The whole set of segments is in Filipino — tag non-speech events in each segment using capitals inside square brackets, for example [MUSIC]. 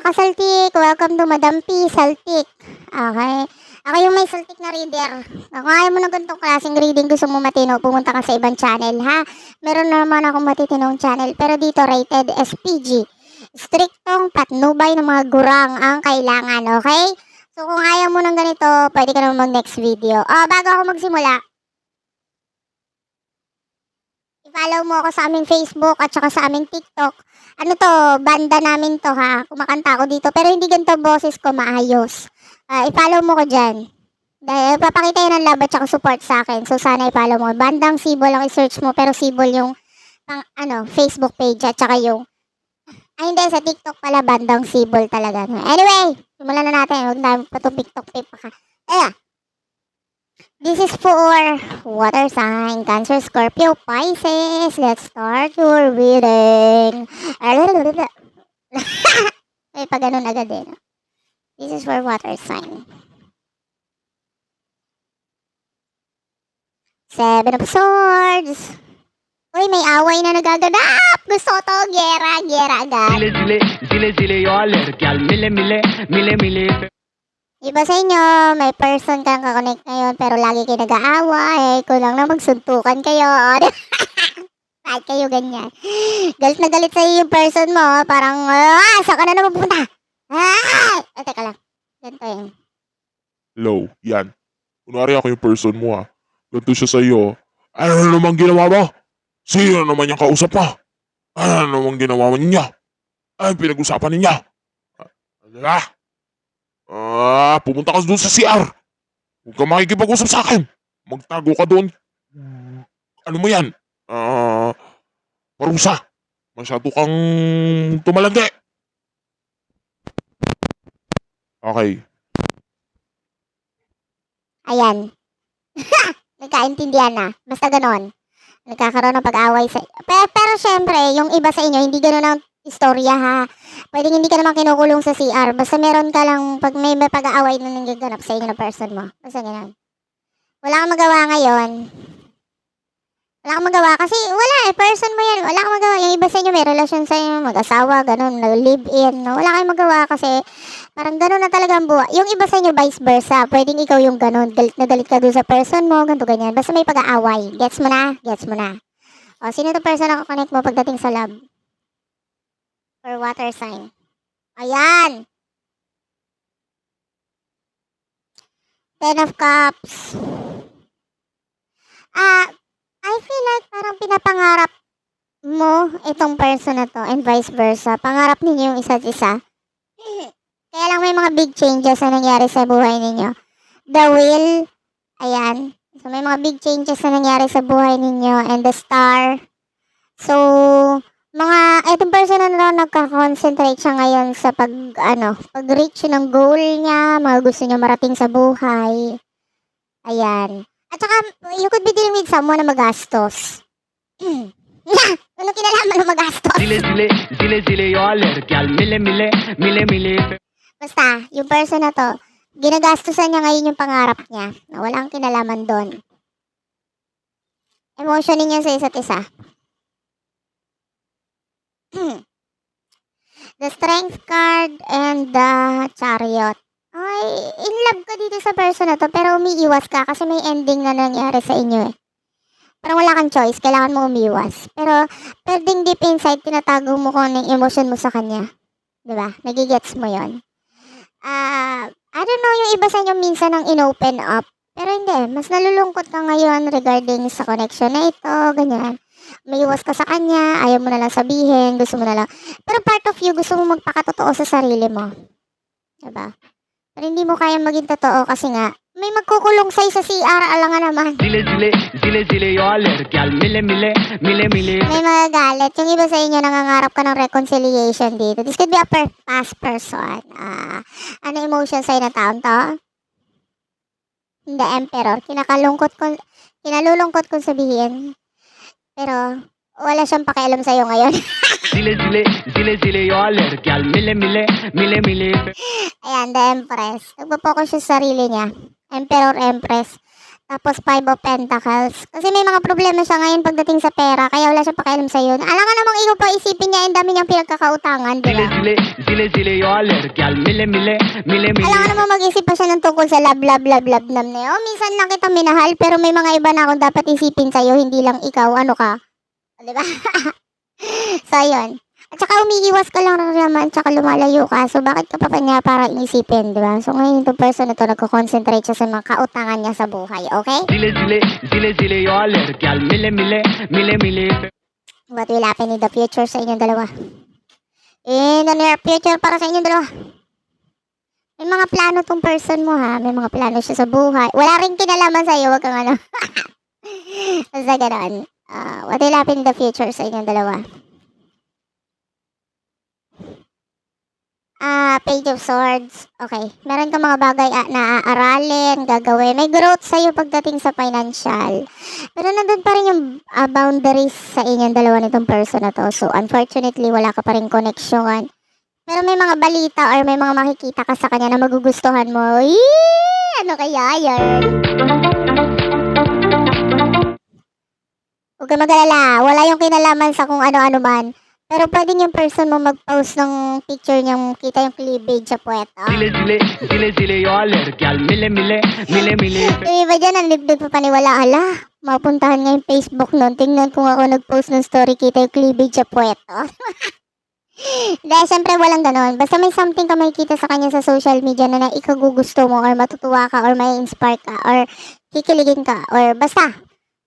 mga kasaltik, welcome to Madam P, Saltik. Okay. Ako yung may saltik na reader. Kung ayaw mo ng ganitong klaseng reading, gusto mo matino, pumunta ka sa ibang channel, ha? Meron naman akong matitinong channel, pero dito rated SPG. Striktong patnubay ng mga gurang ang kailangan, okay? So kung ayaw mo ng ganito, pwede ka naman mag next video. Ah, bago ako magsimula, i-follow mo ako sa aming Facebook at saka sa aming TikTok. Ano to, banda namin to ha. Kumakanta ako dito. Pero hindi ganito boses ko maayos. Ah, i-follow mo ko dyan. Dahil papakita yun ng love at saka support sa akin. So sana i-follow mo. Bandang Sibol ang i-search mo. Pero Sibol yung pang, ano, Facebook page at saka yung ay hindi, sa TikTok pala bandang Sibol talaga. Anyway, simulan na natin. Huwag na patupik-tukpik pa ka. Kaya, This is for water sign, Cancer, Scorpio, Pisces. Let's start your reading. [LAUGHS] May pa ganun agad din. This is for water sign. Seven of Swords. Uy, may away na nagaganap. Gusto to. Gera, gera agad. Zile zile zile zile yo aler gyal mile mile mile mile Iba sa inyo, may person kang kakonect ngayon pero lagi kayo nag-aaway. Kulang na magsuntukan kayo. [LAUGHS] Bakit kayo ganyan? Galit na galit sa yung person mo. Parang, ah, saan ka na naman pupunta? Ah! Eh, teka lang. Ganito yun. Hello, yan. Kunwari ako yung person mo ah. Ganito siya sa'yo. Ano na naman ginawa mo? Sino naman yung kausap mo? Ano naman ginawa mo niya? Ano pinag-usapan niya? Ah, ah, pumunta ka doon sa CR. Huwag ka makikipag-usap sa akin. Magtago ka doon. Ano mo yan? Ah, parusa. Masyado kang tumalandi. Okay. Ayan. [LAUGHS] Nagkaintindihan na. Basta ganon. Nagkakaroon ng pag-away sa... Pero, pero syempre, yung iba sa inyo, hindi ganon ang istorya ha. Pwedeng hindi ka naman kinukulong sa CR. Basta meron ka lang, pag may, may pag-aaway na nagaganap sa inyo ng person mo. Basta ganon. Wala kang magawa ngayon. Wala kang magawa kasi wala eh, person mo yan. Wala kang magawa. Yung iba sa inyo may relasyon sa inyo, mag-asawa, ganun, nag-live-in. No? Wala kayong magawa kasi parang ganun na talaga ang buhay. Yung iba sa inyo vice versa. Pwedeng ikaw yung ganun. Galit na galit ka doon sa person mo, ganito ganyan. Basta may pag-aaway. Gets mo na? Gets mo na. O, sino to person na connect mo pagdating sa love? Or water sign? Ayan! Ten of Cups. Ah, I feel like parang pinapangarap mo itong person na to and vice versa. Pangarap ninyo yung isa't isa. [LAUGHS] Kaya lang may mga big changes na nangyari sa buhay ninyo. The will, ayan. So may mga big changes na nangyari sa buhay ninyo and the star. So, mga, itong person na to, nagka-concentrate siya ngayon sa pag, ano, pag-reach ng goal niya, mga gusto niya marating sa buhay. Ayan. At saka, you could be dealing with someone na magastos. [CLEARS THROAT] ano kinalaman na magastos? zile zile zile zile yo aler gyal mile mile mile mile Basta, yung person na to, ginagastusan niya ngayon yung pangarap niya. Na walang kinalaman doon. Emotion niya sa isa't isa. [CLEARS THROAT] the strength card and the chariot. Ay, in love ka dito sa person na to, pero umiiwas ka kasi may ending na nangyari sa inyo eh. Parang wala kang choice, kailangan mo umiwas. Pero, pwedeng deep inside, tinatago mo kung ano emotion mo sa kanya. 'Di ba? Nagigets mo yon. Ah, I don't know yung iba sa inyo minsan ang inopen up. Pero hindi, mas nalulungkot ka ngayon regarding sa connection na ito, ganyan. May iwas ka sa kanya, ayaw mo na lang sabihin, gusto mo na lang. Pero part of you, gusto mo magpakatotoo sa sarili mo. Diba? Pero hindi mo kaya maging totoo kasi nga, may magkukulong sa'yo sa CR, alangan naman. zile zile zile zile yo aler gyal mile mile mile mile May magagalit. Yung iba sa inyo nangangarap ka ng reconciliation dito. This could be a per- past person. Ah, ano emotion sa'yo na taon to? The Emperor. Kinakalungkot ko, kinalulungkot kong sabihin. Pero, wala siyang pakialam sa'yo ngayon. [LAUGHS] zile zile zile zile yo aler gyal mile mile mile mile Ayan, the Empress. Nagpo-focus siya sa sarili niya. Emperor, Empress. Tapos Five of Pentacles. Kasi may mga problema siya ngayon pagdating sa pera, kaya wala siya pakialam sa'yo. Alam ka namang ikaw pa isipin niya, ang dami niyang pinagkakautangan, di ba? zile zile zile yo alert gal mile mile mile Alam ka mile naman mag-isip pa siya ng tungkol sa love, love, love, love nam na yun. Oh, minsan lang kita minahal, pero may mga iba na akong dapat isipin sa'yo, hindi lang ikaw, ano ka. Di ba? [LAUGHS] so, yun. At saka umiiwas ka lang naman, tsaka lumalayo ka. So, bakit ka pa pa niya para isipin, di ba? So, ngayon itong person na to, nagko-concentrate siya sa mga kautangan niya sa buhay, okay? zile zile zile zile yo alert gal mile mile mile mile What will happen in the future sa inyong dalawa? In the near future para sa inyong dalawa. May mga plano tong person mo ha. May mga plano siya sa buhay. Wala rin kinalaman sa'yo. Huwag kang ano. [LAUGHS] Basta ganon. Ah, what will happen in the future sa inyong dalawa? Ah, Page of Swords. Okay. Meron kang mga bagay ah, na aaralin, gagawin. May growth sa'yo pagdating sa financial. Pero nandun pa rin yung ah, boundaries sa inyong dalawa nitong person na to. So, unfortunately, wala ka pa rin connection. Pero may mga balita or may mga makikita ka sa kanya na magugustuhan mo. Eee! Ano kaya yan? Huwag ka mag-alala. Wala yung kinalaman sa kung ano-ano man. Pero pwede yung person mo mag-post ng picture niyang kita yung cleavage sa puwet. Ah. zile zile zile zile yo alert gal mile mile mile mile Yung iba dyan, ang libdod pa paniwala. Ala, mapuntahan nga yung Facebook nun. Tingnan kung ako nag-post ng story, kita yung cleavage sa puwet. Oh. [LAUGHS] Dahil syempre walang ganon. Basta may something ka makikita sa kanya sa social media na, na ikagugusto mo or matutuwa ka or may inspire ka or kikiligin ka or basta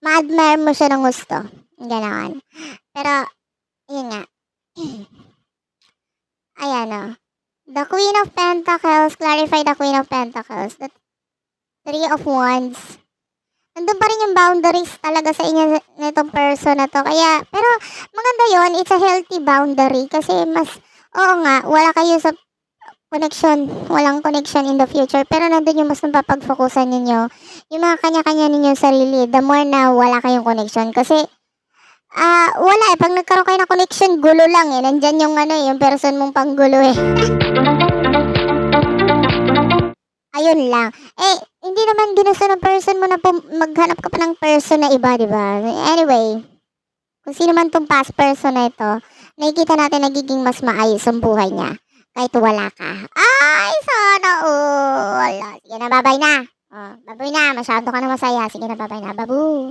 ma-admire mo siya ng gusto. Ganon. Pero, yun nga. Ayan o. Queen of Pentacles, clarify the Queen of Pentacles. The Three of Wands. Nandun pa rin yung boundaries talaga sa inyo nitong person na to. Kaya, pero maganda yon It's a healthy boundary. Kasi mas, oo nga, wala kayo sa connection. Walang connection in the future. Pero nandun yung mas napapag-focusan ninyo. Yung mga kanya-kanya ninyong sarili. The more na wala kayong connection. Kasi, ah, wala eh. Pag nagkaroon kayo ng connection, gulo lang eh. Nandyan yung ano eh, yung person mong panggulo eh. Ayun lang. Eh, hindi naman ginusto ng person mo na pum- maghanap ka pa ng person na iba, di ba? Anyway, kung sino man tong past person na ito, nakikita natin nagiging mas maayos ang buhay niya. Kahit wala ka. Ay, sana all. Sige na, babay na. Oh, baboy na. Masyado ka na masaya. Sige na, babay na. Babu.